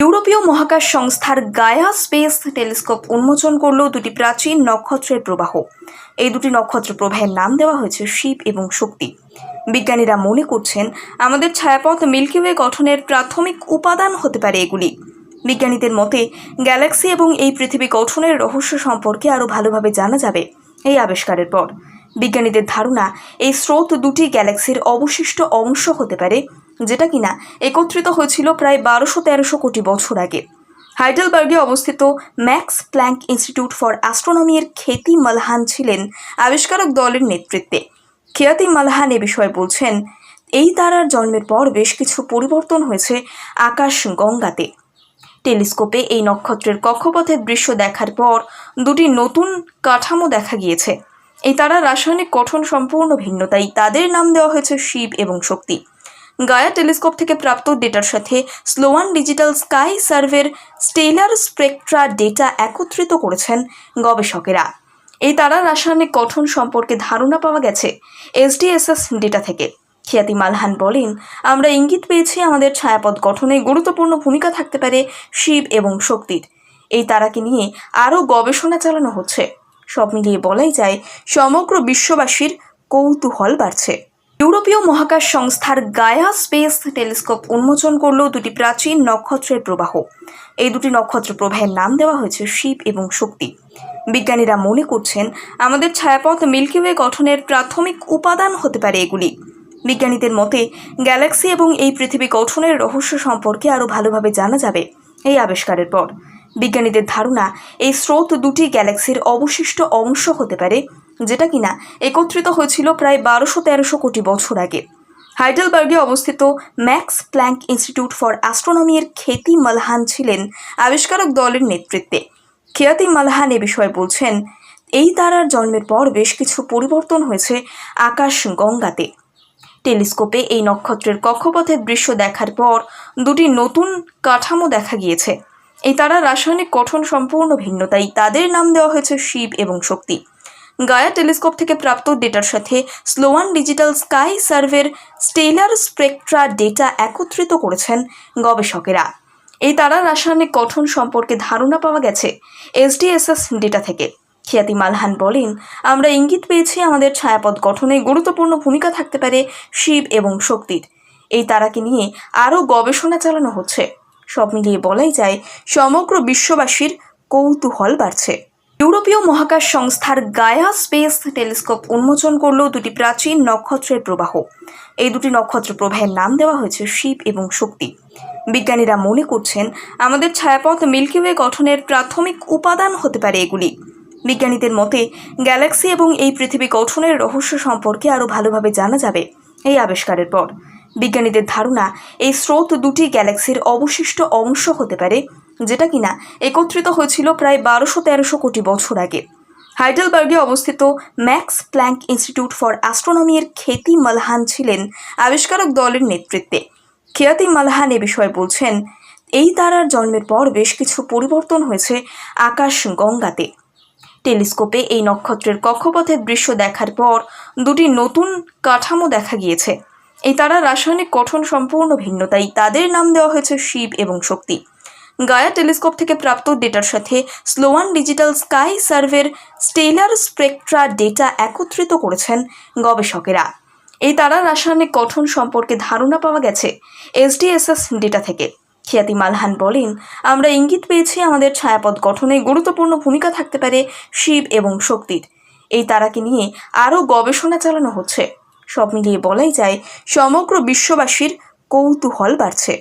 ইউরোপীয় মহাকাশ সংস্থার গায়া স্পেস টেলিস্কোপ উন্মোচন করল দুটি প্রাচীন নক্ষত্রের প্রবাহ। এই দুটি নক্ষত্র প্রবাহের নাম দেওয়া হয়েছে শিব এবং শক্তি। বিজ্ঞানীরা মনে করছেন, আমাদের ছায়াপথ মিল্কি ওয়ে গঠনের প্রাথমিক উপাদান হতে পারে এগুলি। বিজ্ঞানীদের মতে, গ্যালাক্সি এবং এই পৃথিবী গঠনের রহস্য সম্পর্কে আরও ভালোভাবে জানা যাবে এই আবিষ্কারের পর। বিজ্ঞানীদের ধারণা, এই স্রোত দুটি গ্যালাক্সির অবশিষ্ট অংশ হতে পারে যেটা কিনা একত্রিত হয়েছিল প্রায় বারোশো তেরোশো কোটি বছর আগে। হাইডেলবার্গে অবস্থিত ম্যাক্স প্ল্যাঙ্ক ইনস্টিটিউট ফর অ্যাস্ট্রোনমির খ্যাতি মালহান ছিলেন আবিষ্কারক দলের নেতৃত্বে। খিয়াতি মালহান এ বিষয়ে বলছেন, এই তারার জন্মের পর বেশ কিছু পরিবর্তন হয়েছে আকাশ গঙ্গাতে। টেলিস্কোপে এই নক্ষত্রের কক্ষপথের দৃশ্য দেখার পর দুটি নতুন কাঠামো দেখা গিয়েছে। এই তারার রাসায়নিক গঠন সম্পূর্ণ ভিন্ন, তাই তাদের নাম দেওয়া হয়েছে শিব এবং শক্তি। গায়া টেলিস্কোপ থেকে প্রাপ্ত ডেটার সাথে স্লোয়ান ডিজিটাল স্কাই সার্ভের স্টেলার স্পেকট্রা ডেটা একত্রিত করেছেন গবেষকেরা। এই তারার রাসায়নিক গঠন সম্পর্কে ধারণা পাওয়া গেছে এসডিএসএস ডেটা থেকে। খিয়াতি মালহান বলেন, আমরা ইঙ্গিত পেয়েছি আমাদের ছায়াপথ গঠনে গুরুত্বপূর্ণ ভূমিকা থাকতে পারে শিব এবং শক্তির। এই তারাকে নিয়ে আরও গবেষণা চালানো হচ্ছে। সব মিলিয়ে বলাই যায়, সমগ্র বিশ্ববাসীর কৌতূহল বাড়ছে। ইউরোপীয় মহাকাশ সংস্থার গায়া স্পেস টেলিস্কোপ উন্মোচন করল দুটি প্রাচীন নক্ষত্রের প্রবাহ। এই দুটি নক্ষত্র প্রবাহের নাম দেওয়া হয়েছে শিব এবং শক্তি। বিজ্ঞানীরা মনে করছেন, আমাদের ছায়াপথ মিল্কি ওয়ে গঠনের প্রাথমিক উপাদান হতে পারে এগুলি। বিজ্ঞানীদের মতে, গ্যালাক্সি এবং এই পৃথিবী গঠনের রহস্য সম্পর্কে আরও ভালোভাবে জানা যাবে এই আবিষ্কারের পর। বিজ্ঞানীদের ধারণা, এই স্রোত দুটি গ্যালাক্সির অবশিষ্ট অংশ হতে পারে, যেটা কিনা একত্রিত হয়েছিল প্রায় বারোশো তেরোশো কোটি বছর আগে। হাইডেলবার্গে অবস্থিত ম্যাক্স প্ল্যাঙ্ক ইনস্টিটিউট ফর অ্যাস্ট্রোনমির খ্যাতি মালহান ছিলেন আবিষ্কারক দলের নেতৃত্বে। খিয়াতি মালহান এ বিষয়ে বলছেন, এই তারার জন্মের পর বেশ কিছু পরিবর্তন হয়েছে আকাশ গঙ্গাতে। টেলিস্কোপে এই নক্ষত্রের কক্ষপথের দৃশ্য দেখার পর দুটি নতুন কাঠামো দেখা গিয়েছে। এই তারা রাসায়নিক গঠন সম্পূর্ণ ভিন্ন, তাই তাদের নাম দেওয়া হয়েছে শিব এবং শক্তি। গায়া টেলিস্কোপ থেকে প্রাপ্ত ডেটার সাথে স্লোয়ান ডিজিটাল স্কাই সার্ভের স্টেলার স্পেকট্রা ডেটা একত্রিত করেছেন গবেষকেরা। এই তারা রাসায়নিক গঠন সম্পর্কে ধারণা পাওয়া গেছে এসডিএসএস ডেটা থেকে। খিয়াতি মালহান বলেন, আমরা ইঙ্গিত পেয়েছি আমাদের ছায়াপথ গঠনে গুরুত্বপূর্ণ ভূমিকা থাকতে পারে শিব এবং শক্তির। এই তারাকে নিয়ে আরও গবেষণা চালানো হচ্ছে। সব মিলিয়ে বলাই যায়, সমগ্র বিশ্ববাসীর কৌতূহল বাড়ছে। ইউরোপীয় মহাকাশ সংস্থার গায়া স্পেস টেলিস্কোপ উন্মোচন করল দুটি প্রাচীন নক্ষত্রের প্রবাহ। এই দুটি নক্ষত্র প্রবাহের নাম দেওয়া হয়েছে শিব এবং শক্তি। বিজ্ঞানীরা মনে করছেন, আমাদের ছায়াপথ মিল্কি ওয়ে গঠনের প্রাথমিক উপাদান হতে পারে এগুলি। বিজ্ঞানীদের মতে, গ্যালাক্সি এবং এই পৃথিবী গঠনের রহস্য সম্পর্কে আরও ভালোভাবে জানা যাবে এই আবিষ্কারের পর। বিজ্ঞানীদের ধারণা, এই স্রোত দুটি গ্যালাক্সির অবশিষ্ট অংশ হতে পারে, যেটা কিনা একত্রিত হয়েছিল প্রায় বারোশো তেরোশো কোটি বছর আগে। হাইডেলবার্গে অবস্থিত ম্যাক্স প্ল্যাঙ্ক ইনস্টিটিউট ফর অ্যাস্ট্রোনমির খ্যাতি মালহান ছিলেন আবিষ্কারক দলের নেতৃত্বে। খিয়াতি মালহান এ বিষয়ে বলছেন, এই তারার জন্মের পর বেশ কিছু পরিবর্তন হয়েছে আকাশ গঙ্গাতে টেলিস্কোপে এই নক্ষত্রের কক্ষপথের দৃশ্য দেখার পর দুটি নতুন কাঠামো দেখা গিয়েছে। এই তারা রাসায়নিক গঠন সম্পূর্ণ ভিন্ন, তাই তাদের নাম দেওয়া হয়েছে শিব এবং শক্তি। গায়া টেলিস্কোপ থেকে প্রাপ্ত ডেটার সাথে স্লোয়ান ডিজিটাল স্কাই সার্ভের স্টেলার স্পেকট্রা ডেটা একত্রিত করেছেন গবেষকেরা। এই তারা রাসায়নিক গঠন সম্পর্কে ধারণা পাওয়া গেছে এসডিএসএস ডেটা থেকে। খিয়াতি মালহান বলেন, আমরা ইঙ্গিত পেয়েছি আমাদের ছায়াপথ গঠনে গুরুত্বপূর্ণ ভূমিকা থাকতে পারে শিব এবং শক্তির। এই তারাকে নিয়ে আরও গবেষণা চালানো হচ্ছে। সব মিলিয়ে বলাই যায় সমগ্র বিশ্ববাসীর কৌতূহল বাড়ছে।